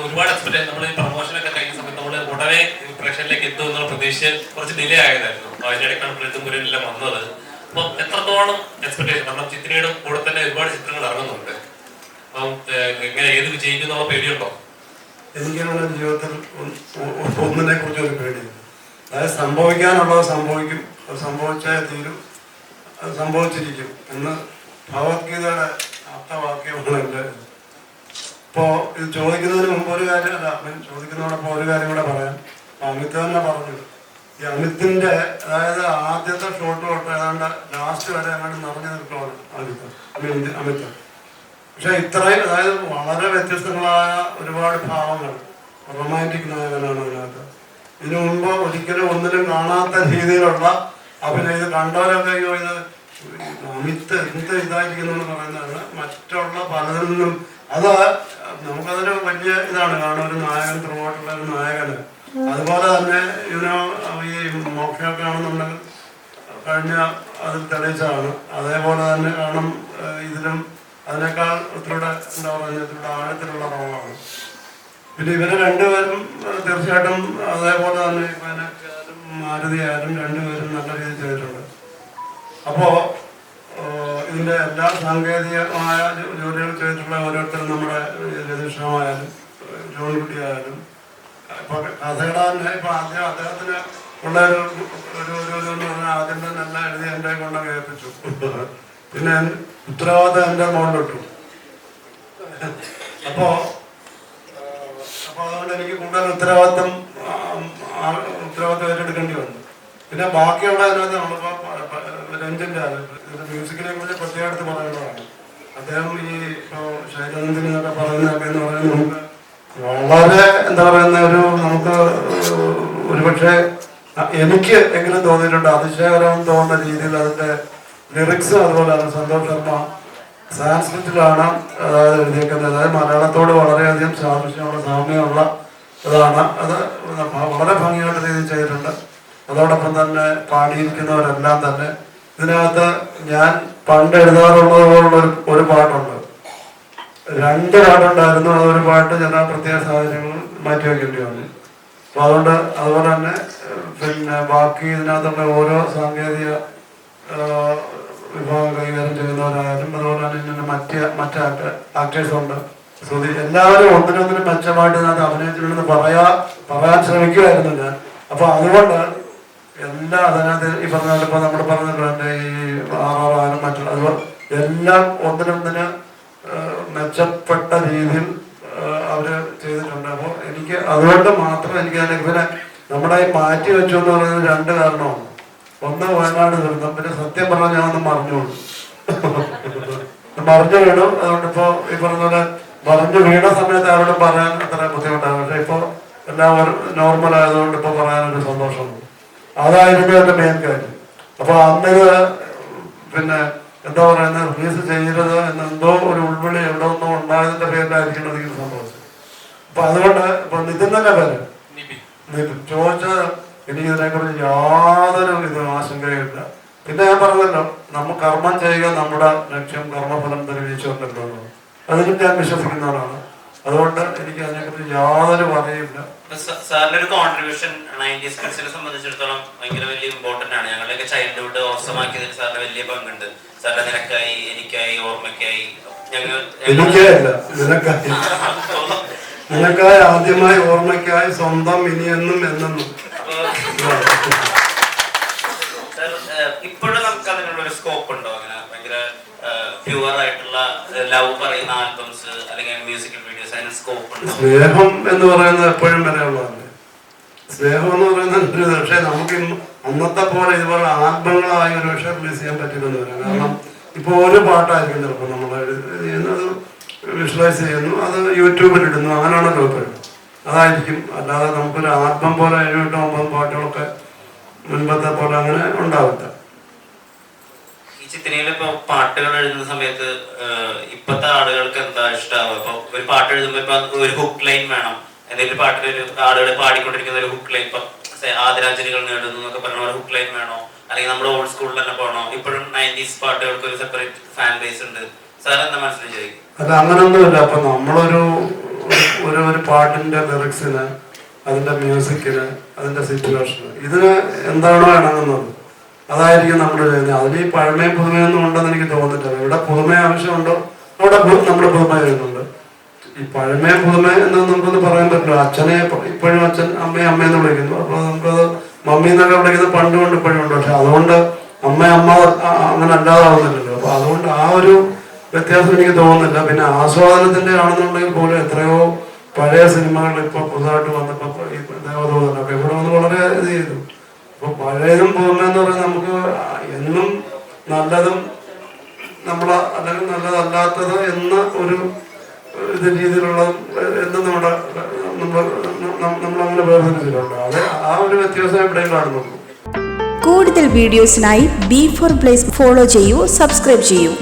ഒരുപാട് എക്സ്പെക്ട് നമ്മൾ ഈ പ്രൊമോഷൻ ഒക്കെ കഴിഞ്ഞ സമയത്ത് നമ്മൾ ഉടനെ പ്രേക്ഷകരിലേക്ക് എത്തും എന്നുള്ള പ്രതീക്ഷ കുറച്ച് ഡിലേ ആയതായിരുന്നു. ഇടയ്ക്കാണ് പ്രേത്തും കുരനെല്ലാം വന്നത്. അപ്പൊ എത്രത്തോളം എക്സ്പെക്ടേഷൻ കാരണം ചിത്രയുടെ കൂടെ തന്നെ ഒരുപാട് ചിത്രങ്ങൾ ഇറങ്ങുന്നുണ്ട്. അപ്പം എങ്ങനെ ഏത് വിജയിക്കും എന്നുള്ള പേടിയുണ്ടോ? എനിക്കാണ് ജീവിതത്തിൽ ഒന്നിനെ കുറിച്ച് ഒരു പേടിയില്ല അതായത് സംഭവിക്കാനുള്ളത് സംഭവിക്കും. അത് സംഭവിച്ചേ തീരും. അത് സംഭവിച്ചിരിക്കും. എന്ന് ഭഗവത്ഗീതയുടെ അർത്ഥവാക്യമാണ് എന്റെ ഇപ്പോ ഇത് ചോദിക്കുന്നതിന് മുമ്പ് ഒരു കാര്യം അല്ല അവൻ ചോദിക്കുന്നതോടൊപ്പം ഒരു കാര്യം കൂടെ പറയാം. അമിത് തന്നെ പറഞ്ഞു ഈ അമിത്തിന്റെ അതായത് ആദ്യത്തെ ഷോട്ട് തൊട്ട് ഏതാണ്ട് ലാസ്റ്റ് വരെ അങ്ങോട്ട് നിറഞ്ഞു നിൽക്കുവാണ് അമിത് അമിത് അമിത്. പക്ഷെ ഇത്രയും അതായത് വളരെ വ്യത്യസ്തങ്ങളായ ഒരുപാട് ഭാവങ്ങൾ റൊമാന്റിക് നായകനാണ് അതിനകത്ത്. ഇതിനു മുമ്പ് ഒരിക്കലും ഒന്നിലും കാണാത്ത രീതിയിലുള്ള അഭിനയം കണ്ടവരൊക്കെ അയ്യോ ഇത് അമിത്ത് എന്ത് ഇതായിരിക്കുന്നു എന്ന് പറയുന്നതാണ് മറ്റുള്ള പലതിൽ നിന്നും അത് നമുക്കതൊരു വലിയ ഇതാണ്. കാരണം ഒരു നായകൻ ത്രൂവായിട്ടുള്ള ഒരു നായകന്. അതുപോലെ തന്നെ ഇവനോ ഈ മോക്ഷയൊക്കെ ആണെന്നുണ്ടെങ്കിൽ കഴിഞ്ഞ അതിൽ തെളിയിച്ചതാണ്. അതേപോലെ തന്നെ കാരണം ഇതിലും അതിനേക്കാൾ ഒത്തിരിയുടെ എന്താ പറയുക ഇത്തിരിയുടെ ആഴത്തിലുള്ള റോളാണ്. പിന്നെ ഇവർ രണ്ടുപേരും തീർച്ചയായിട്ടും അതേപോലെ തന്നെ ഇപ്പം മാരുതി ആയാലും രണ്ടുപേരും നല്ല രീതിയിൽ ചെയ്തിട്ടുണ്ട്. അപ്പോ ഏഹ് ഇതിന്റെ എല്ലാ സാങ്കേതികമായ ജോലികൾ ചെയ്തിട്ടുള്ള ഓരോരുത്തരും നമ്മുടെ രതീഷമായാലും ജോൺകുട്ടി ആയാലും ഇപ്പൊ കഥയുടെ തന്നെ ഇപ്പൊ ആദ്യം അദ്ദേഹത്തിന് ഉള്ള ഒരു ഒരു ഒരു പറഞ്ഞാൽ ആദ്യം തന്നെ എല്ലാം എഴുതി എന്റെ കൊണ്ട് കേൾപ്പിച്ചു പിന്നെ ഉത്തരവാദിത്തം എന്റെ മോണ്ടിട്ടു അപ്പോ അപ്പൊ അതുകൊണ്ട് എനിക്ക് കൂടുതൽ ഉത്തരവാദിത്തം ഉത്തരവാദിത്തം ഏറ്റെടുക്കേണ്ടി വന്നു. പിന്നെ ബാക്കിയുള്ള അതിനകത്ത് നമ്മളിപ്പോ രഞ്ജിന്റെ മ്യൂസിക്കിനെ കുറിച്ച് പ്രത്യേകം എടുത്ത് പറയേണ്ടതാണ് അദ്ദേഹം ഈ ശൈലനന്ദിനി എന്നൊക്കെ പറയുന്നതൊക്കെ എന്ന് പറയുന്നത് നമുക്ക് വളരെ എന്താ പറയുന്ന ഒരു നമുക്ക് ഒരുപക്ഷെ എനിക്ക് എങ്കിലും തോന്നിയിട്ടുണ്ട് അതിശയകരം തോന്നുന്ന രീതിയിൽ അതിന്റെ ലിറിക്സ് അതുപോലെ തന്നെ സന്തോഷ് ശർമ്മ സാൻസ്ക്രിറ്റിലാണ് അതായത് എഴുതിയേക്കുന്നത്. അതായത് മലയാളത്തോട് വളരെയധികം സാദൃശ്യമുള്ള സാമ്യമുള്ള ഇതാണ്. അത് വളരെ ഭംഗിയായിട്ട് രീതിയിൽ ചെയ്തിട്ടുണ്ട്. അതോടൊപ്പം തന്നെ പാടിയിരിക്കുന്നവരെല്ലാം തന്നെ ഇതിനകത്ത് ഞാൻ പണ്ട് എഴുതാറുള്ളത് പോലുള്ള ഒരു പാട്ടുണ്ട്. രണ്ട് പാട്ടുണ്ടായിരുന്നു. ഒരു പാട്ട് ചില പ്രത്യേക സാഹചര്യങ്ങൾ മാറ്റി വയ്ക്കേണ്ടി വന്നു. അപ്പൊ അതുകൊണ്ട് അതുപോലെ തന്നെ പിന്നെ ബാക്കി ഇതിനകത്തുള്ള ഓരോ സാങ്കേതിക വിഭാഗം കൈകാര്യം ചെയ്യുന്നവരായാലും അതുപോലെ തന്നെ ഇങ്ങനെ മറ്റ് മറ്റ് ഉണ്ട്. ശ്രുതി എല്ലാവരും ഒന്നിനൊന്നിനും മെച്ചമായിട്ട് ഇതിനകത്ത് അഭിനയിച്ചിട്ടുണ്ടെന്ന് പറയാ പറയാൻ ശ്രമിക്കുമായിരുന്നു ഞാൻ. അപ്പൊ അതുകൊണ്ട് എല്ലാ അതിനകത്ത് ഈ പറഞ്ഞ നമ്മൾ പറഞ്ഞിട്ടുണ്ട് ഈ ആറാറാനും മറ്റുള്ള അതുപോലെ എല്ലാം ഒന്നിനൊന്നിന് മെച്ചപ്പെട്ട രീതിയിൽ അവർ ചെയ്തിട്ടുണ്ട്. അപ്പോൾ എനിക്ക് അതുകൊണ്ട് മാത്രം എനിക്ക് അതിനെ പിന്നെ നമ്മുടെ ഈ മാറ്റി വെച്ചു എന്ന് പറയുന്നത് രണ്ട് കാരണമാണ്. ഒന്ന് വയനാട് ദുരന്തം. പിന്നെ സത്യം പറഞ്ഞാൽ ഞാൻ ഒന്ന് മറിഞ്ഞോളൂ മറിഞ്ഞു വീണു. അതുകൊണ്ട് ഇപ്പോ ഈ പറഞ്ഞ പോലെ മറിഞ്ഞു വീണ സമയത്ത് ആരോടും പറയാൻ അത്ര ബുദ്ധിമുട്ടാണ്. പക്ഷെ ഇപ്പൊ എല്ലാം നോർമൽ ആയതുകൊണ്ട് ഇപ്പൊ പറയാനൊരു സന്തോഷമുണ്ട്. അതായിരുന്നു എന്റെ മെയിൻ കാര്യം. അപ്പൊ അന്നിത് പിന്നെ എന്താ പറയുന്നത് റിലീസ് ചെയ്യരുത് എന്ന് എന്തോ ഒരു ഉൾവിളി എവിടെ ഒന്നും ഉണ്ടായതിന്റെ പേരിലായിരിക്കണം എനിക്ക് സംഭവിച്ചത് അപ്പൊ അതുകൊണ്ട് ഇപ്പൊ നിതിൻ പേര് നിബിൻ ചോദിച്ച ചോദിച്ചത് ഇതിനെ കുറിച്ച് യാതൊരു ഇത് ആശങ്കയില്ല പിന്നെ ഞാൻ പറഞ്ഞല്ലോ നമ്മൾ കർമ്മം ചെയ്യുക നമ്മുടെ ലക്ഷ്യം കർമ്മഫലം തെളിയിച്ചുകൊണ്ടല്ലോ. എന്നുള്ളത്. അതിലും ഞാൻ വിശ്വസിക്കുന്നവരാണ് അതുകൊണ്ട് എനിക്ക് അതിനെക്കുറിച്ച് യാതൊരു പറയില്ല സാറിന്റെ ഒരു കോൺട്രിബ്യൂഷൻ നയന്റീസ് കിഡ്സിനെ സംബന്ധിച്ചിടത്തോളം ഭയങ്കര വലിയ ഇമ്പോർട്ടന്റ് ആണ്. ഞങ്ങളുടെയൊക്കെ ചൈൽഡ്ഹുഡ് ഓസമാക്കിയതിൽ വലിയ പങ്കുണ്ട്. സാറിന്റെ നിനക്കായി എനിക്കായി ഓർമ്മയ്ക്കായി. ഞങ്ങൾ എനിക്കേ നിനക്കായി. നിനക്കായി ആദ്യമായി ഓർമ്മയ്ക്കായി സ്വന്തം ഇനിയെന്നും എന്നെന്നും. ഇപ്പോഴും നമുക്ക് അതിനുള്ള ഒരു സ്കോപ്പ് ഉണ്ടോ? അങ്ങനെ ഭയങ്കര പ്യുവർ ആയിട്ടുള്ള ലവ് പറയുന്ന ആൽബംസ് അല്ലെങ്കിൽ മ്യൂസിക്കൽ ഉണ്ടോ സ്നേഹം എന്ന് പറയുന്നത് എപ്പോഴും വരെയുള്ളതല്ലേ സ്നേഹം എന്ന് പറയുന്നത് പക്ഷേ നമുക്ക് അന്നത്തെ പോലെ ഇതുപോലെ ആത്മങ്ങളായി ഒരു പക്ഷേ റിലീസ് ചെയ്യാൻ പറ്റില്ലെന്ന് പറയാം കാരണം ഇപ്പോൾ ഒരു പാട്ടായിരിക്കും ചിലപ്പോൾ നമ്മൾ ചെയ്യുന്നത് വിഷ്വലൈസ് ചെയ്യുന്നു അത് യൂട്യൂബിൽ ഇടുന്നു അങ്ങനെയാണ് ഇപ്പോഴും അതായിരിക്കും. അല്ലാതെ നമുക്കൊരു ആത്മം പോലെ എഴുപത്തി ഒമ്പത് പാട്ടുകളൊക്കെ മുൻപത്തെ പോലെ അങ്ങനെ ഉണ്ടാവില്ല ചിത്രയിൽ ഇപ്പൊ പാട്ടുകൾ എഴുതുന്ന സമയത്ത് ഇപ്പത്തെ ആളുകൾക്ക് എന്താ ഇഷ്ടാവുക ഇപ്പൊ ഒരു പാട്ട് എഴുതുമ്പോ ഇപ്പൊ ഒരു ഹുക്ക് ലൈൻ വേണം. എന്തെങ്കിലും പാട്ടിൽ ഒരു ആളുകൾ പാടിക്കൊണ്ടിരിക്കുന്ന ഒരു ഹുക്ക് ലൈൻ ഇപ്പൊ ആദരാഞ്ജലികൾ നേടുന്നു എന്നൊക്കെ പറഞ്ഞ ഒരു ഹുക്ക് ലൈൻ വേണോ? അല്ലെങ്കിൽ നമ്മുടെ ഓൾഡ് സ്കൂളിൽ തന്നെ പോകണോ ഇപ്പോഴും നയന്റീസ് പാട്ടുകൾക്ക് ഒരു സെപ്പറേറ്റ് ഫാൻ ബേസ് ഉണ്ട്. സാർ എന്താ മനസ്സിലായി അല്ല അങ്ങനൊന്നുമില്ല. അപ്പൊ നമ്മളൊരു ഒരു ഒരു പാട്ടിന്റെ ലിറിക്സിന് അതിന്റെ മ്യൂസിക്കിന് അതിന്റെ സിറ്റുവേഷന് ഇതിന് എന്താണോ ഇണങ്ങുന്നത്? അതായിരിക്കും നമ്മൾ ചെയ്യുന്നത് അതിൽ ഈ പഴമയും പുതുമയൊന്നും ഉണ്ടെന്ന് എനിക്ക് തോന്നുന്നില്ല ഇവിടെ പുതുമ ആവശ്യമുണ്ടോ? അവിടെ നമ്മുടെ പുതുമ വരുന്നുണ്ട്. ഈ പഴമയും പുതുമ എന്ന് നമുക്കൊന്ന് പറയാൻ പറ്റില്ല. അച്ഛനെ ഇപ്പോഴും അച്ഛൻ അമ്മയെ അമ്മയെന്ന് വിളിക്കുന്നു. അപ്പോൾ നമുക്കത് മമ്മി എന്നൊക്കെ വിളിക്കുന്നത് പണ്ട് കൊണ്ട് ഇപ്പോഴും ഉണ്ട്. പക്ഷെ അതുകൊണ്ട് അമ്മ അമ്മ അങ്ങനെ അല്ലാതാവുന്നില്ലല്ലോ. അപ്പൊ അതുകൊണ്ട് ആ ഒരു വ്യത്യാസം എനിക്ക് തോന്നുന്നില്ല. പിന്നെ ആസ്വാദനത്തിന്റെ ആണെന്നുണ്ടെങ്കിൽ പോലും എത്രയോ പഴയ സിനിമകൾ ഇപ്പൊ പുതുതായിട്ട് വന്നപ്പോ ദേവദൂതനൊക്കെ ഇവിടെ വന്ന് വളരെ ഇത് ചെയ്തു. അപ്പൊ പഴയതും പുതുമ പറഞ്ഞാൽ നമുക്ക് എന്നും നല്ലതും നമ്മൾ അല്ലെങ്കിൽ നല്ലതല്ലാത്തത് എന്ന ഒരു ഇത് രീതിയിലുള്ള എന്ന് നമ്മുടെ നമ്മളങ്ങനെ വേർതിരിച്ചിട്ടുണ്ട്. അത് ആ ഒരു വ്യത്യാസം എവിടെയും കാണുന്നുള്ളൂ. കൂടുതൽ വീഡിയോസിനായി ബി ഫോർ പ്ലേസ് ഫോളോ ചെയ്യൂ സബ്സ്ക്രൈബ് ചെയ്യൂ.